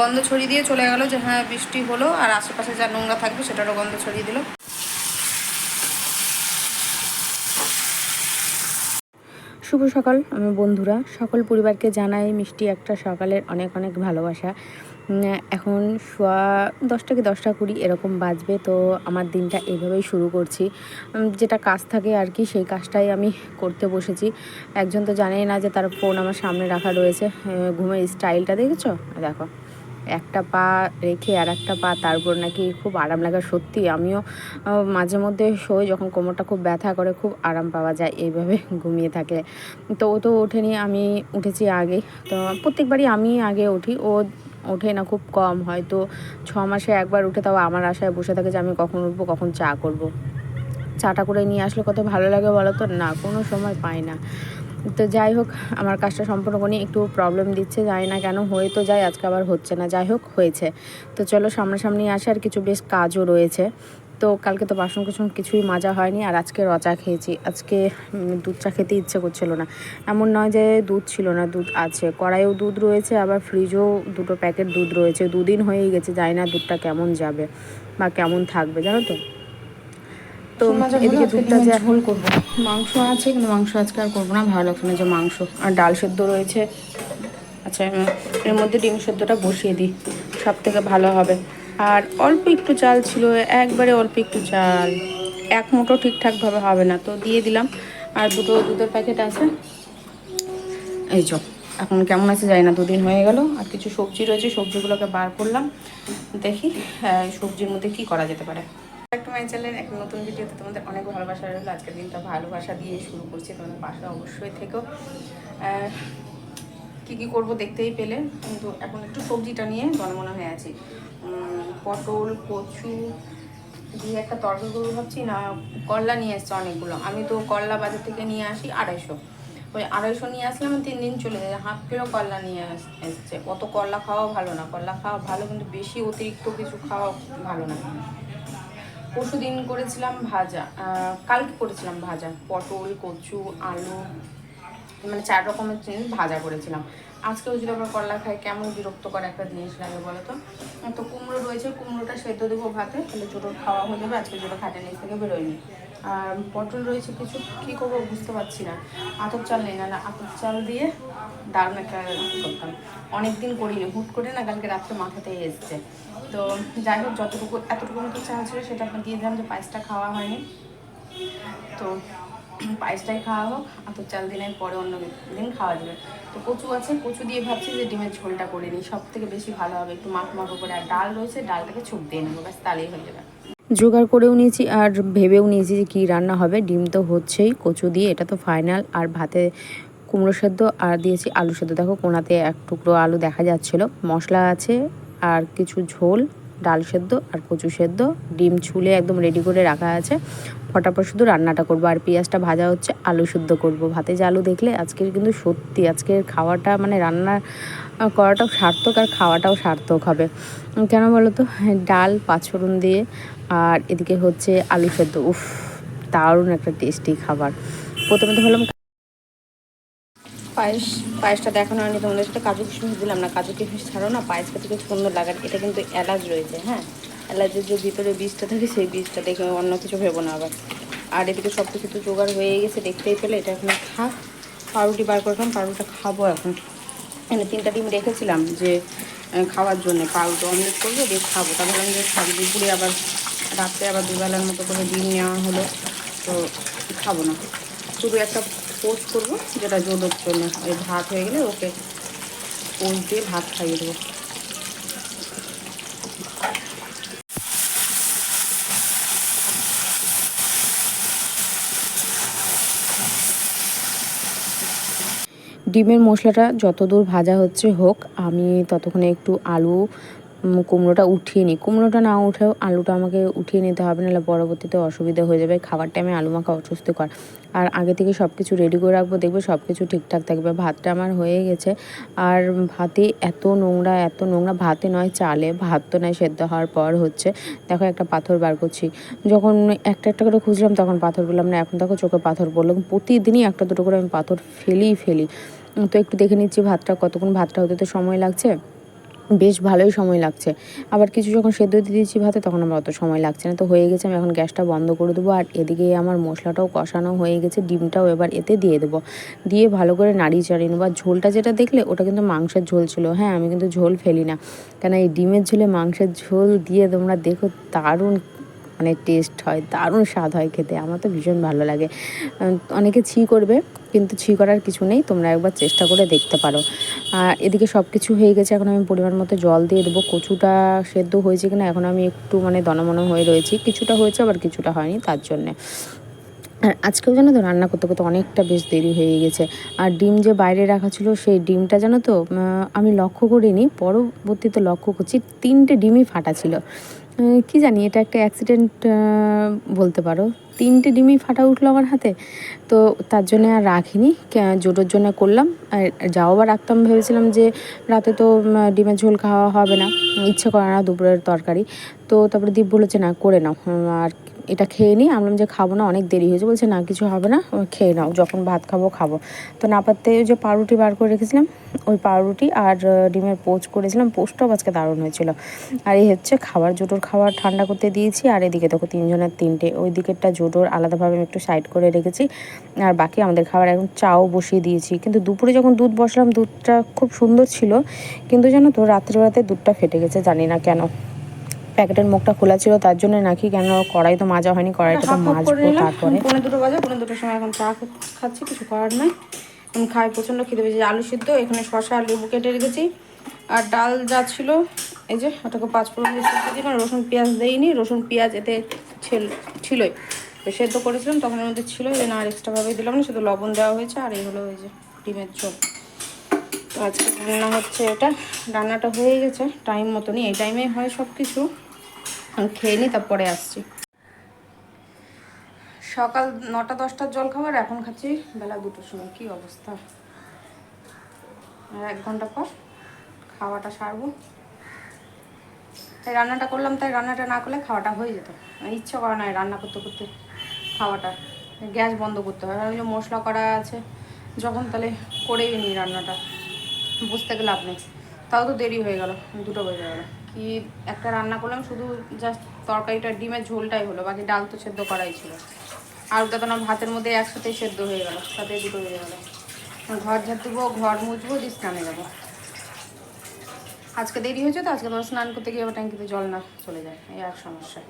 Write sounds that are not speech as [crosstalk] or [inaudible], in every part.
গন্ধ ছড়িয়ে দিয়ে চলে গেল যে হ্যাঁ বৃষ্টি হলো আর আশেপাশে যা নোংরা থাকবে সেটারও গন্ধ ছড়িয়ে দিল। শুভ সকাল, আমি বন্ধুরা। সকল পরিবারকে জানাই মিষ্টি একটা সকালের অনেক অনেক ভালোবাসা। এখন শোয়া দশটা কি দশটা কুড়ি এরকম বাজবে, তো আমার দিনটা এইভাবেই শুরু করছি। যেটা কাজ থাকে আর কি, সেই কাজটাই আমি করতে বসেছি। একজন তো জানেই না যে তার ফোন আমার সামনে রাখা রয়েছে। ঘুমের স্টাইলটা দেখেছ? দেখো। একটা পা রেখে আর একটা পা তারপর নাকি খুব আরাম লাগে সত্যি। আমিও মাঝে মধ্যে শোয় যখন কোমরটা খুব ব্যথা করে, খুব আরাম পাওয়া যায় এইভাবে [laughs] ঘুমিয়ে থাকলে তো ও তো ওঠেনি, আমি উঠেছি আগে। তো প্রত্যেকবারই আমি আগে উঠি, ও ওঠে না, খুব কম হয়তো ছ মাসে একবার উঠে তাও আমার আশায় বসে থাকে যে আমি কখন উঠবো, কখন চা করব। চাটা করে নিয়ে আসলে কত ভালো লাগে বলো তো? না, কোনো সময় পাই না। তো যাই হোক, আমার কাজটা সম্পূর্ণ করে একটু প্রবলেম দিচ্ছে, জানি না কেন হয়ে তো যায়, আজকে আবার হচ্ছে না, যাই হোক, হয়েছে। তো চলো, সামনাসামনি আসে আর কিছু বেশ কাজও রয়েছে। তো কালকে তো বাসন কুসন কিছুই মাজা হয়নি, আর আজকে রচা খেয়েছি। আজকে দুধ চা খেতে ইচ্ছে করছিল না। এমন নয় যে দুধ ছিল না, দুধ আছে। কড়াইও দুধ রয়েছে, আবার ফ্রিজেও দুটো প্যাকেট দুধ রয়েছে। দুদিন হয়েই গেছে, জানি না দুধটা কেমন যাবে বা কেমন থাকবে, জানো তো? তো এদিকে দুধটা যে ঝোল করব। মাংস আছে কিন্তু মাংস আজকে আর করব না ভালো লাগছে না যে মাংস। আর ডাল সেদ্ধ রয়েছে। আচ্ছা এর মধ্যে ডিম সেদ্ধটা বসিয়ে দিই সব থেকে ভালো হবে। আর অল্প একটু চাল ছিল একবারে অল্প একটু চাল। এক মুঠো ঠিকঠাকভাবে হবে না তো দিয়ে দিলাম। আর দুটো দুধের প্যাকেট আছে। এই চো এখন কেমন আছে জানি না দুদিন হয়ে গেল। আর কিছু সবজি রয়েছে সবজিগুলোকে বার করলাম। দেখি সবজির মধ্যে কি করা যেতে পারে। একটা মাই চ্যানেল একটা নতুন ভিডিওতে তোমাদের অনেক ভালোবাসা রইল। আজকের দিনটা ভালোবাসা দিয়ে শুরু করছি, তোমাদের পাশে অবশ্যই থেকেও কি কি করব দেখতেই পেলে। কিন্তু এখন একটু সবজিটা নিয়ে মনে হয়ে আছি। পটল, কচু, দিয়ে একটা তরকারি ভাবছি। না, করলা নিয়ে এসছে অনেকগুলো। আমি তো করলা বাজার থেকে নিয়ে আসি আড়াইশো। ওই আড়াইশো নিয়ে আসলাম, তিন দিন চলে যায়। হাফ কিলো করলা নিয়ে এসছে। অত করলা খাওয়া ভালো না। করলা খাওয়া ভালো, কিন্তু বেশি অতিরিক্ত কিছু খাওয়া ভালো না। পরশু দিন করেছিলাম ভাজা কালকে করেছিলাম ভাজা, পটল, কচু, আলু মানে চার রকমের জিনিস ভাজা করেছিলাম। আজকেও যদি আমরা করলা খাই কেমন বিরক্তকর একটা জিনিস লাগে বলো তো? তো কুমড়ো রয়েছে, কুমড়োটা সেদ্ধ দেবো ভাতে, তাহলে জোটোর খাওয়া হয়ে যাবে, আজকে জোটো খাটের নিচ থেকে বেরোয়নি। আর পটল রয়েছে কিছু, কী করব বুঝতে পারছি না। আতপ চাল নেই, না না, আতপ চাল দিয়ে দারুণ একটা করতাম। অনেক দিন করিনি, হুট করে না কালকে রাত্রে মাথাতেই এসছে। তো যাই হোক, যতটুকু এতটুকু মতো চাল ছিল সেটা আপনার দিয়ে দিলাম যে পায়েসটা খাওয়া হয়নি। তো পায়েসটাই খাওয়া হোক তো চাল দিনের পরে অন্য দিন খাওয়া যাবে। তো কচু আছে, কচু দিয়ে ভাবছি যে ডিমের ঝোলটা করে নিই। সব থেকে বেশি ভালো হবে একটু মাখ মাখো করে। আর ডাল রয়েছে, ডালটাকে ছুপ দিয়ে নেব, ব্যাস তাহলেই হয়ে যাবে। জোগাড় করেও নিয়েছি আর ভেবেও নিয়েছি যে কী রান্না হবে। ডিম তো হচ্ছেই, কচু দিয়ে, এটা তো ফাইনাল। আর ভাতে কুমড়ো সেদ্ধ, আর দিয়েছি আলু সেদ্ধ। দেখো কোনাতে এক টুকরো আলু দেখা যাচ্ছিল। মশলা আছে আর কিছু ঝোল, ডাল সেদ্ধ আর কচু সেদ্ধ। ডিম ছুলে একদম রেডি করে রাখা আছে। ফটাফট শুধু রান্নাটা করব। আর পেঁয়াজটা ভাজা হচ্ছে, আলু সেদ্ধ করব। ভাতে যে আলু দেখলে আজকের কিন্তু সত্যি আজকের খাওয়াটা মানে রান্না করাটাও সার্থক আর খাওয়াটাও সার্থক হবে। কেন বলো তো ডাল, পাঁচফোড়ন দিয়ে আর এদিকে হচ্ছে আলু সেদ্ধ। উফ, দারুণ একটা টেস্টি খাবার। প্রথমে তো ভাবলাম পায়েস, পায়েসটা দেখানো হয়নি, তোমাদের সাথে কাজু কিশমিশ দিলাম না। কাজু কিশমিশ ছাড়াও না পায়েস খেতে খুব সুন্দর লাগার এটা কিন্তু এলাচ রয়েছে হ্যাঁ? এলাচের যে ভিতরে বীজটা থাকে, সেই বীজটা দেখে অন্য কিছু ভেবো না আবার। আর এদিকে সব কিছু তো জোগাড় হয়ে গেছে, দেখতেই পেলে, এটা এখন থাক। পাউরুটি বার করলাম পাউরুটিটা খাব এখন। এখানে তিনটা ডিম রেখেছিলাম যে খাওয়ার জন্য। পাউরুটি অমলেট করব, দিয়ে খাব। তা ভাবলাম যে খাব দুপুরে আবার রাত্রে আবার দুবেলার মতো করে ডিম নেওয়া হলো, তো খাব না। শুধু একটা পোস্ট করব, যেটা জোদোর জন্য। ওই ভাত হয়ে গেলে ওকে পোস্ট দিয়ে ভাত খাইয়ে দেবো। ডিমের মশলাটা যতদূর ভাজা হচ্ছে হোক, আমি ততক্ষণে একটু আলু কুমড়োটা উঠিয়ে নিই কুমড়োটা না উঠেও আলুটা আমাকে উঠিয়ে নিতে হবে, নাহলে পরবর্তীতে অসুবিধা হয়ে যাবে। খাবার টাইমে আলু মাখা অস্বস্তিকর আর আগে থেকে সব কিছু রেডি করে রাখব, দেখবে সব কিছু ঠিকঠাক থাকবে। ভাতটা আমার হয়ে গেছে। আর ভাতে এত নোংরা এত নোংরা ভাতে নয়, চালে ভাত তো নয়, সেদ্ধ হওয়ার পর হচ্ছে। দেখো একটা পাথর বার করছি। যখন একটা একটা করে খুঁজলাম, তখন পাথর বললাম, না, এখন দেখো চোখে পাথর পড়ল। প্রতিদিনই একটা দুটো করে আমি পাথর ফেলিই ফেলি। তো একটু দেখে নিচ্ছি ভাতটা কতক্ষণ, ভাতটা হতে তো সময় লাগছে? বেশ ভালোই সময় লাগছে। আবার কিছু যখন সেদ্ধ দিয়ে দিয়েছি ভাতে, তখন আমার অত সময় লাগছে না। তো হয়ে গেছে, আমি এখন গ্যাসটা বন্ধ করে দেবো। আর এদিকে আমার মশলাটাও কষানো হয়ে গেছে, ডিমটাও এবার এতে দিয়ে দেবো। দিয়ে ভালো করে নাড়িয়ে চাড়িয়ে নেব। আর ঝোলটা যেটা দেখলে, ওটা কিন্তু মাংসের ঝোল ছিল। হ্যাঁ আমি কিন্তু ঝোল ফেলি না। কেন, এই ডিমের ঝোলে মাংসের ঝোল দিয়ে তোমরা দেখো, দারুণ মানে টেস্ট হয়, দারুণ স্বাদ হয় খেতে। আমার তো ভীষণ ভালো লাগে। অনেকে ছি করবে, কিন্তু ছি করার কিছু নেই, তোমরা একবার চেষ্টা করে দেখতে পারো। আর এদিকে সব কিছু হয়ে গেছে, এখন আমি পরিমাণ মতো জল দিয়ে দেবো। কচুটা সেদ্ধ হয়েছে কিনা, এখন আমি একটু মানে দনমনে হয়ে রয়েছি। কিছুটা হয়েছে, আবার কিছুটা হয়নি, তার জন্যে। আর আজকেও জানো তো, রান্না করতে করতে অনেকটা বেশ দেরি হয়ে গেছে। আর ডিম যে বাইরে রাখা ছিল, সেই ডিমটা জানো তো আমি লক্ষ্য করিনি, পরবর্তীতে লক্ষ্য করছি, তিনটে ডিমই ফাটা ছিল। কি জানি, এটা একটা অ্যাক্সিডেন্ট বলতে পারো। তিনটে ডিমই ফাটা উঠল আমার হাতে, তো তার জন্য আর রাখিনি। জোটোর জন্য করলাম। আর যাও বা রাখতাম, ভেবেছিলাম যে রাতে তো ডিমের ঝোল খাওয়া হবে না। ইচ্ছে করে না দুপুরের তরকারি। তো তারপরে দীপ বলেছে, না, করে নাও। আর এটা খেয়ে নিই। আমি যে খাব না, অনেক দেরি হয়েছে। বলছে, না, কিছু হবে না খেয়ে নাও, যখন ভাত খাব খাব। তো না পারতে ওই যে পাউরুটি বার করে রেখেছিলাম, ওই পাউরুটি আর ডিমের পোচ করেছিলাম। পোচটাও আজকে দারুণ হয়েছিল। আর এই হচ্ছে খাবার, জোটোর খাবার ঠান্ডা করতে দিয়েছি। আর এদিকে দেখো, তিনজনের তিনটে, ওই দিকেরটা জোটোর আলাদাভাবে আমি একটু সাইড করে রেখেছি। আর বাকি আমাদের খাবার এখন চাও বসিয়ে দিয়েছি। কিন্তু দুপুরে যখন দুধ বসালাম, দুধটা খুব সুন্দর ছিল। কিন্তু জানো তো রাত্রিবেলাতে দুধটা ফেটে গেছে, জানি না কেন। প্যাকেটের মুখটা খোলা ছিল তার জন্য নাকি কেন কড়াই তো মাজা হয়নি কড়াইটা তো মাজবো তারপরে। পনেরো দুটো বাজে পনেরো দুটোর সময় এখন চা খাচ্ছি কিছু করার নয় আমি খাই প্রচণ্ড খেতে পেয়েছি আলু সিদ্ধ এখানে শশা আর লেবু কেটে রেখেছি। আর ডাল যা ছিল এই যে ওটাকে পাঁচ ফোড়ন দিয়ে সিদ্ধ দিয়ে রসুন পেঁয়াজ দেইনি রসুন পেঁয়াজ এতে ছিল ছিলই। সেদ্ধ করেছিলাম তখন এর মধ্যে ছিল এই না আর এক্সট্রাভাবে দিলাম না শুধু লবণ দেওয়া হয়েছে আর এই হলো ওই যে ডিমের ঝোল। তো আজকে রান্না হচ্ছে এটা রান্নাটা হয়ে গেছে টাইম মতনই এই টাইমে হয় সব কিছু খেয়ে নিই তারপরে আসছি। সকাল নটা, দশটার জল খাবার এখন খাচ্ছি বেলা দুটোর সময়। কি অবস্থা? আর এক ঘণ্টা পর খাওয়াটা সারবো। তাই রান্নাটা করলাম, তাই রান্নাটা না করলে খাওয়াটা হয়ে যেত। আর ইচ্ছা করে না রান্না করতে করতে খাওয়াটা। গ্যাস বন্ধ করতে হয়। ওই যে মশলা করা আছে, যখন তাহলে করেই নিই রান্নাটা। বুঝতে গেলে নেই। তাও তো দেরি হয়ে গেল, দুটো বেজে গেলো। কি একটা রান্না করলাম, শুধু জাস্ট তরকারিটা, ডিমের ঝোলটাই হলো, বাকি ডাল তো সেদ্ধ করাই ছিল। আলুটা তো না ভাতের মধ্যে একসাথেই সেদ্ধ হয়ে গেল, সাথে দুটো বেজে গেলো। ঘর ঝাড় দেবো ঘর মুছবো, দিয়ে স্নানে যাব। আজকে দেরি হয়েছে তো, আজকে ধরো স্নান করতে গিয়ে আবার ট্যাঙ্কিতে জল না চলে যায়, এই এক সমস্যা।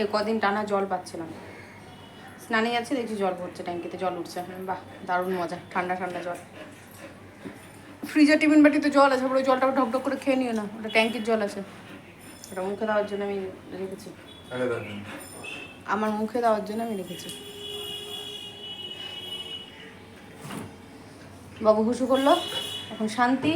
এই কদিন টানা জল পাচ্ছিলাম। স্নানে যাচ্ছে, দেখছি জল ভরছে ট্যাঙ্কিতে জল উঠছে। বাহ, দারুণ মজা, ঠান্ডা ঠান্ডা জল। ফ্রিজের টিফিন বাটিতে জল আছে ওই জলটা ঢক ঢক করে খেয়ে নিও না ওটা ট্যাঙ্কির জল আছে। ওটা মুখে দেওয়ার জন্য আমি রেখেছি। আমার মুখে দেওয়ার জন্য আমি রেখেছি। বাবু হুসু করল এখন শান্তি।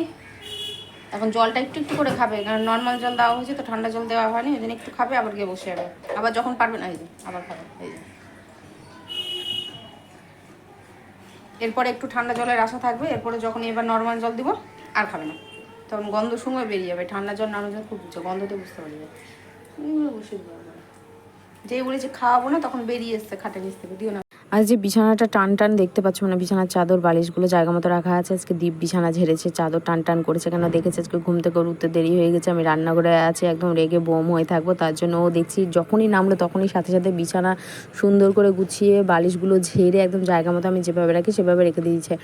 এখন জলটা একটু একটু করে খাবে কারণ নর্মাল জল দেওয়া হয়েছে তো ঠান্ডা জল দেওয়া হয়নি ওই জন্য একটু খাবে আবার গিয়ে বসে যাবে। আবার যখন পারবে না এই যে আবার খাবে এই যে। এরপরে একটু ঠান্ডা জলের আশা থাকবে, এরপরে যখন এবার নর্মাল জল দিব, আর খাবে না। তখন গন্ধ সময় বেরিয়ে যাবে, ঠান্ডা জল, নানো জল খুব বুঝছে গন্ধতে বুঝতে পারবে বসে। যেই বলেছে খাওয়াবো না, তখন বেরিয়ে এসছে খাটে নিচ থেকে, দিও না। আজ যে বিছানাটা টান টান দেখতে পাচ্ছ মানে বিছানার চাদর, বালিশগুলো জায়গা মতো রাখা আছে, আজকে দীপ বিছানা ঝেড়েছে, চাদর টান টান করেছে, কেন দেখেছে? আজকে ঘুম থেকে উঠতে দেরি হয়ে গেছে, আমি রান্নাঘরে আছি, একদম রেগে বোম হয়ে থাকব, তার জন্য ও দেখছি যখনই নামলো তখনই সাথে সাথে বিছানা সুন্দর করে গুছিয়ে, বালিশগুলো ঝেড়ে একদম জায়গা মতো আমি যেভাবে রাখি সেভাবে রেখে দিয়েছে।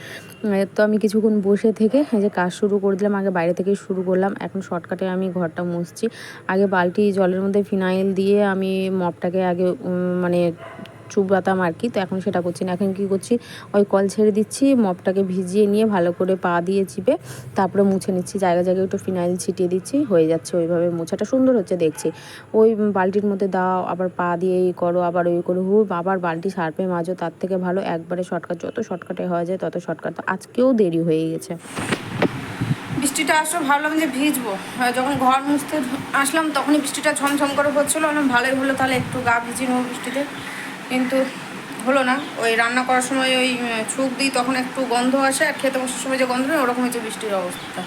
তো আমি কিছুক্ষণ বসে থেকে যে কাজ শুরু করে দিলাম, আগে বাইরে থেকেই শুরু করলাম, এখন শর্টকাটে আমি ঘরটা মুছছি। আগে বালতি জলের মধ্যে ফিনাইল দিয়ে আমি মপটাকে আগে মানে চুবাতাম আর কি, তো এখন সেটা করছি না। এখন কি করছি, ওই কল ছেড়ে দিচ্ছি, মপটাকে ভিজিয়ে নিয়ে ভালো করে পা দিয়ে চিপে তারপরে মুছে নিচ্ছি, জায়গা জায়গায় একটু ফিনাইল ছিটিয়ে দিচ্ছি, হয়ে যাচ্ছে ওইভাবে মোছাটা। সুন্দর হচ্ছে দেখছি। ওই বালতির মধ্যে দাও, আবার পা দিয়ে এই করো, আবার ওই করো হু আবার বালতি সার্পে মাজো, তার থেকে ভালো একবারে শর্টকাট, যত শর্টকাটে হওয়া যায় তত শর্টকাট। আজকেও দেরি হয়ে গেছে। বৃষ্টিটা আসলো, ভাবলাম যে ভিজবো। যখন ঘর মুছতে আসলাম, তখনই বৃষ্টিটা ঝমঝম করে হচ্ছিল। ভালোই হলো, তাহলে একটু গা ভিজিয়ে নেব বৃষ্টিতে। কিন্তু হলো না। ওই রান্না করার সময় ওই ছুক দিই, তখন একটু গন্ধ আসে, আর খেতে বসার সময় যে গন্ধ নেই ওরকম হচ্ছে বৃষ্টির অবস্থা।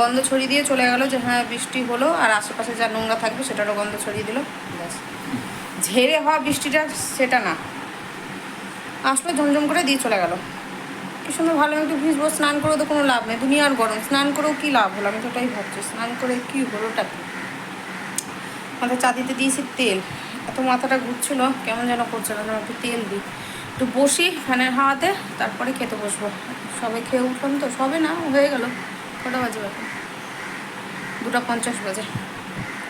গন্ধ ছড়িয়ে দিয়ে চলে গেলো যে হ্যাঁ বৃষ্টি হলো, আর আশেপাশে যা নোংরা থাকবে, সেটারও গন্ধ ছড়িয়ে দিল, ব্যাস। ঝেড়ে হওয়া বৃষ্টিটা সেটা না। আসলো ঝমঝম করে দিয়ে চলে গেল। কি সুন্দর ভালো একটু ভিজবো, স্নান করেও তো কোনো লাভ নেই। দুনিয়ার গরম, স্নান করেও কী লাভ হলো? আমি তো ওটাই ভাবছি, স্নান করে কী হলো ওটা কি মাথা চা দিতে দিয়েছি তেল। এত মাথাটা ঘুরছিল কেমন যেন করছে না একটু তেল দিই। একটু বসি ফ্যানের হাওয়াতে, তারপরে খেতে বসবো। সবে খেয়ে উঠলাম তো, সবে না, হয়ে গেল। কটা বাজে এখন দুটা পঞ্চাশ বাজে।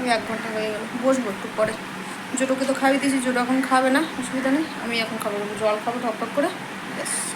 ওই এক ঘণ্টা হয়ে গেল। বসবো একটু পরে। জোটোকে তো খাইয়ে দিয়েছি, জোটো এখন খাবে না, অসুবিধা নেই। আমি এখন খাব, জল খাব টক করে। ব্যাস।